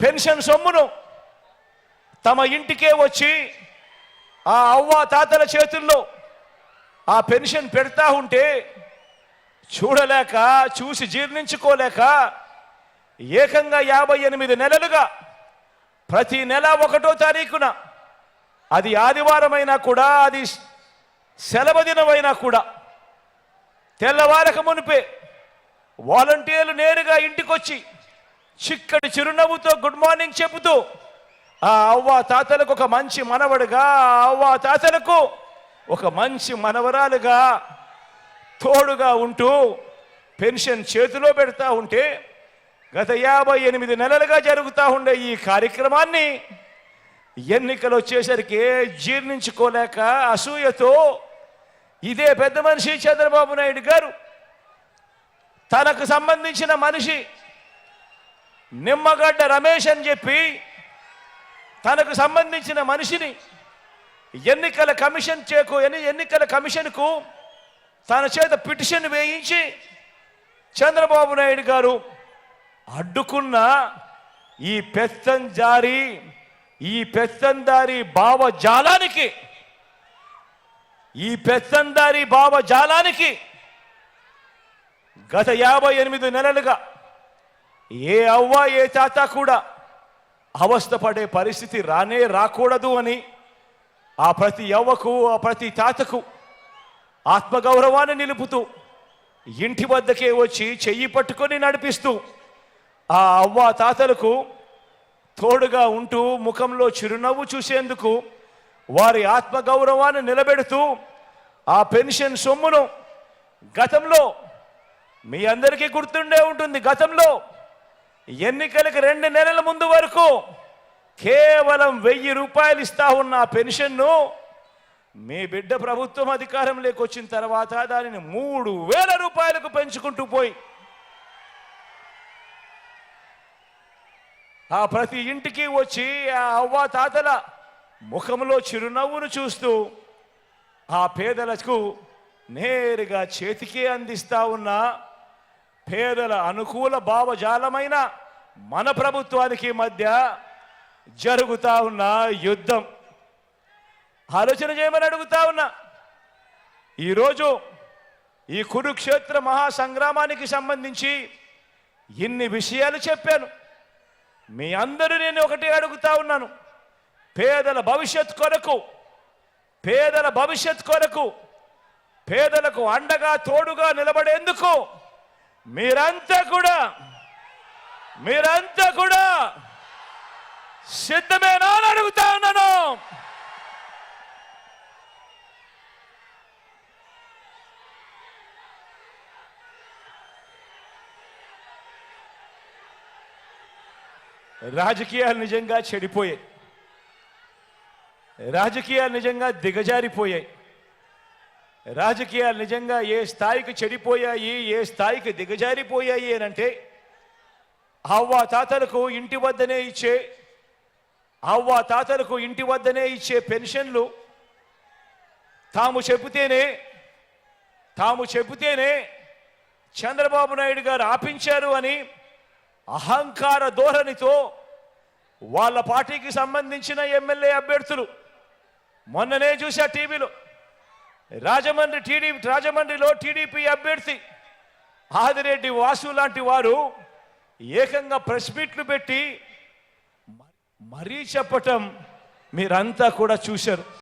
Pension సొమ్మును తమ ఇంటికే వచ్చి ఆ అవ్వ తాతల చేతుల్లో ఆ పెన్షన్ పెడతా ఉంటే చూడలేక చూసి జీర్ణించుకోలేక ఏకంగా యాభై ఎనిమిది నెలలుగా ప్రతి నెల ఒకటో తారీఖున అది ఆదివారమైనా కూడా అది సెలవు దినమైనా కూడా తెల్లవారక మునిపే వాలంటీర్లు నేరుగా ఇంటికొచ్చి చిక్కటి చిరునవ్వుతో గుడ్ మార్నింగ్ చెబుతూ ఆ అవ్వ తాతలకు ఒక మంచి మనవడుగా అవ్వ తాతలకు ఒక మంచి మనవరాలుగా తోడుగా ఉంటూ పెన్షన్ చేతిలో పెడతా ఉంటే గత యాభై ఎనిమిది నెలలుగా జరుగుతూ ఉండే ఈ కార్యక్రమాన్ని ఎన్నికలు వచ్చేసరికి జీర్ణించుకోలేక అసూయతో ఇదే పెద్ద మనిషి చంద్రబాబు నాయుడు గారు తనకు సంబంధించిన మనిషి నిమ్మగడ్డ రమేష్ అని చెప్పి తనకు సంబంధించిన మనిషిని ఎన్నికల కమిషన్ చేకు ఎన్ని- ఎన్నికల కమిషన్కు తన చేత పిటిషన్ వేయించి చంద్రబాబు నాయుడు గారు అడ్డుకున్న ఈ పెత్తంజారి ఈ పెత్తందారి భావజాలానికి ఈ పెత్తందారి భావజాలానికి గత యాభై ఎనిమిది నెలలుగా ఏ అవ్వ ఏ తాత కూడా అవస్థపడే పరిస్థితి రానే రాకూడదు అని ఆ ప్రతి అవ్వకు ఆ ప్రతి తాతకు ఆత్మగౌరవాన్ని నిలుపుతూ ఇంటి వద్దకే వచ్చి చెయ్యి పట్టుకొని నడిపిస్తూ ఆ అవ్వ తాతలకు తోడుగా ఉంటూ ముఖంలో చిరునవ్వు చూసేందుకు వారి ఆత్మగౌరవాన్ని నిలబెడుతూ ఆ పెన్షన్ సొమ్మును గతంలో మీ అందరికీ గుర్తుండే ఉంటుంది. గతంలో ఎన్నికలకు రెండు నెలల ముందు వరకు కేవలం వెయ్యి రూపాయలు ఇస్తా ఉన్న పెన్షన్ను మీ బిడ్డ ప్రభుత్వం అధికారంలోకి వచ్చిన తర్వాత దానిని మూడు వేల రూపాయలకు పెంచుకుంటూ పోయి ఆ ప్రతి ఇంటికి వచ్చి ఆ అవ్వ తాతల ముఖంలో చిరునవ్వును చూస్తూ ఆ పేదలకు నేరుగా చేతికే అందిస్తా ఉన్న పేదల అనుకూల భావజాలమైన మన ప్రభుత్వానికి మధ్య జరుగుతా ఉన్న యుద్ధం. ఆలోచన చేయమని అడుగుతా ఉన్నా. ఈరోజు ఈ కురుక్షేత్ర మహాసంగ్రామానికి సంబంధించి ఇన్ని విషయాలు చెప్పాను. మీ అందరూ నేను ఒకటి అడుగుతా ఉన్నాను. పేదల భవిష్యత్ కొరకు పేదల భవిష్యత్ కొరకు పేదలకు అండగా తోడుగా నిలబడేందుకు మీరంతా కూడా మీరంతా కూడా సిద్ధమేనా అని అడుగుతా ఉన్నాను. రాజకీయాలు నిజంగా చెడిపోయాయి. రాజకీయాలు నిజంగా దిగజారిపోయాయి. రాజకీయాలు నిజంగా ఏ స్థాయికి చెడిపోయాయి ఏ స్థాయికి దిగజారిపోయాయి అని అంటే అవ్వ తాతలకు ఇంటి వద్దనే ఇచ్చే అవ్వ తాతలకు ఇంటి వద్దనే ఇచ్చే పెన్షన్లు తాము చెబితేనే తాము చెబితేనే చంద్రబాబు నాయుడు గారు ఆపించారు అని అహంకార ధోరణితో వాళ్ళ పార్టీకి సంబంధించిన ఎమ్మెల్యే అభ్యర్థులు. మొన్ననే చూశా టీవీలో. రాజమండ్రి టీడీపీ రాజమండ్రిలో టీడీపీ అభ్యర్థి ఆదిరెడ్డి వాసు లాంటి వారు ఏకంగా ప్రెస్ మీట్లు పెట్టి మరీ చెప్పటం మీరంతా కూడా చూశారు.